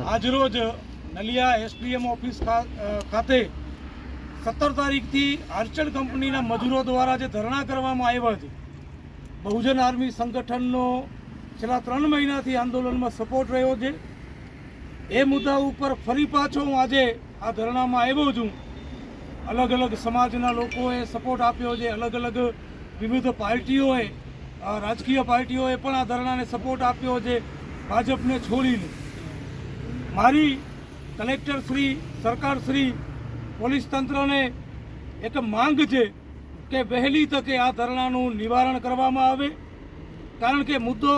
આજરોજ Naliya SDM office ખાતે સત્તર તારીખથી આર્ચર કંપનીના મજૂરો દ્વારા જે ધરણા કરવામાં આવ્યા છે, બહુજન આર્મી સંગઠનનો છેલ્લા ત્રણ મહિનાથી આંદોલનમાં સપોર્ટ રહ્યો છે. એ મુદ્દા ઉપર ફરી પાછો હું આજે આ ધરણામાં આવ્યો છું. અલગ અલગ સમાજના લોકોએ સપોર્ટ આપ્યો છે, અલગ અલગ વિવિધ પાર્ટીઓએ રાજકીય પાર્ટીઓએ પણ આ ધરણાને સપોર્ટ આપ્યો છે, ભાજપને છોડીને. મારી કલેક્ટર શ્રી, સરકાર શ્રી, પોલીસ તંત્રને એક માંગ છે કે વહેલી તકે આ ધરણાનું નિવારણ કરવામાં આવે. કારણ કે મુદ્દો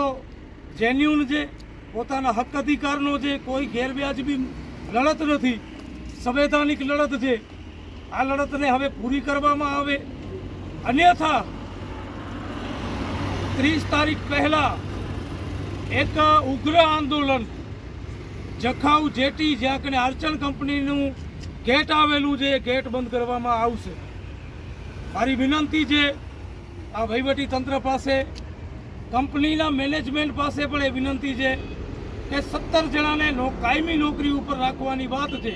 જેન્યુન છે, પોતાના હક અધિકારનો છે, કોઈ ગેરવ્યાજબી લડત નથી સંવૈધાનિક લડત છે. આ લડતને હવે પૂરી કરવામાં આવે. અન્યથા, ત્રીસ તારીખ પહેલાં એક ઉગ્ર આંદોલન જખાઉ જેટી જ્યાં કને આર્ચન કંપનીનું ગેટ આવેલું છે, એ ગેટ બંધ કરવામાં આવશે. મારી વિનંતી છે, આ વહીવટી તંત્ર પાસે, કંપનીના મેનેજમેન્ટ પાસે પણ એ વિનંતી છે કે સત્તર જણાને કાયમી નોકરી ઉપર રાખવાની વાત છે.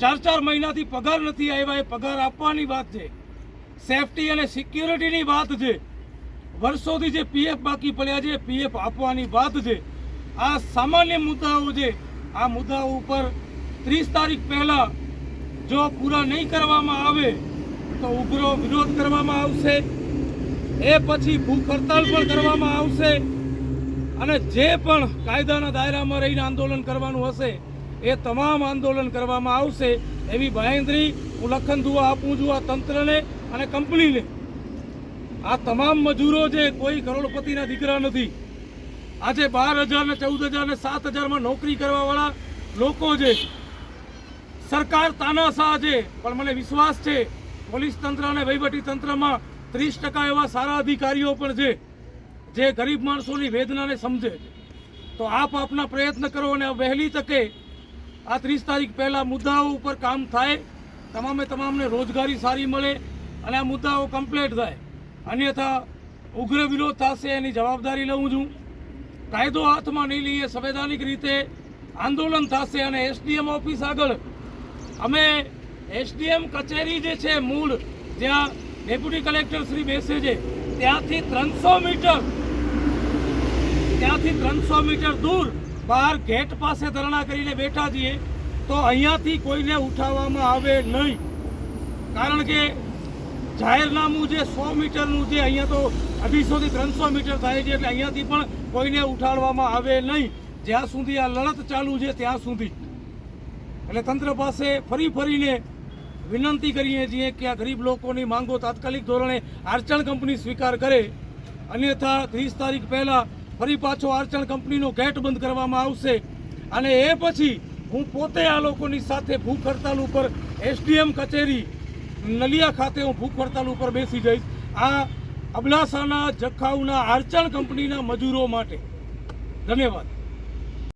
ચાર ચાર મહિનાથી પગાર નથી આવ્યા, એ પગાર આપવાની વાત છે. સેફટી અને સિક્યુરિટીની વાત છે. વર્ષોથી જે પીએફ બાકી પડ્યા છે પીએફ આપવાની વાત છે. આ સામાન્ય મુદ્દાઓ છે. આ મુદ્દાઓ ઉપર ત્રીસ તારીખ પહેલાં જો પૂરા નહીં કરવામાં આવે, તો ઉગ્ર વિરોધ કરવામાં આવશે. એ પછી ભૂખ હડતાલ પણ કરવામાં આવશે. અને જે પણ કાયદાના દાયરામાં રહીને આંદોલન કરવાનું હશે, એ તમામ આંદોલન કરવામાં આવશે. એવી બાહેંધરી હું લખન દુઆ આપું છું આ તંત્રને અને કંપનીને. આ તમામ મજૂરો જે કોઈ કરોડપતિના દીકરા નથી. આજે બાર હજાર ને ચૌદ હજાર ને સાત હજારમાં નોકરી કરવાવાળા લોકો છે. સરકાર તાનાશાહ છે, પણ મને વિશ્વાસ છે, પોલીસ તંત્ર અને વહીવટી તંત્રમાં ત્રીસ ટકા એવા સારા અધિકારીઓ પણ છે, જે ગરીબ માણસોની વેદનાને સમજે તો આપ આપના પ્રયત્ન કરો અને વહેલી તકે આ ત્રીસ તારીખ પહેલાં મુદ્દાઓ ઉપર કામ થાય, તમામે તમામને રોજગારી સારી મળે અને આ મુદ્દાઓ કમ્પ્લીટ થાય. અન્યથા ઉગ્ર વિરોધ થશે એની જવાબદારી લઉં છું. કાયદો હાથમાં નહીં લઈએ, સંવૈધાનિક રીતે આંદોલન થશે અને એસડીએમ ઓફિસ આગળ અમે એસડીએમ કચેરી જે છે, મૂળ, જ્યાં ડેપ્યુટી કલેક્ટર શ્રી બેસે છે, ત્યાંથી ત્રણસો મીટર, ત્યાંથી ત્રણસો મીટર દૂર બહાર ગેટ પાસે ધરણા કરીને બેઠા છીએ, તો અહીંયાથી કોઈને ઉઠાવવામાં આવે નહીં. કારણ કે જાહેરનામું જે સો મીટરનું છે અહીંયા તો અઢીસોથી ત્રણસો મીટર થાય છે એટલે અહીંયાથી પણ કોઈને ઉઠાડવામાં આવે નહીં. જ્યાં સુધી આ લડત ચાલુ છે ત્યાં સુધી. એટલે તંત્ર પાસે ફરી ફરીને વિનંતી કરીએ છીએ કે આ ગરીબ લોકોની માંગો તાત્કાલિક ધોરણે આર્ચણ કંપની સ્વીકાર કરે. અન્યથા ત્રીસ તારીખ પહેલાં ફરી પાછો આર્ચણ કંપનીનો ગેટ બંધ કરવામાં આવશે. અને એ પછી હું પોતે આ લોકોની સાથે ભૂખ હડતાલ ઉપર એસડીએમ કચેરી નલિયા ખાતે હું ભૂખ હડતાલ ઉપર બેસી જઈશ. આ અબલાસાના જખાઉના આર્ચણ કંપનીના મજૂરો માટે. ધન્યવાદ.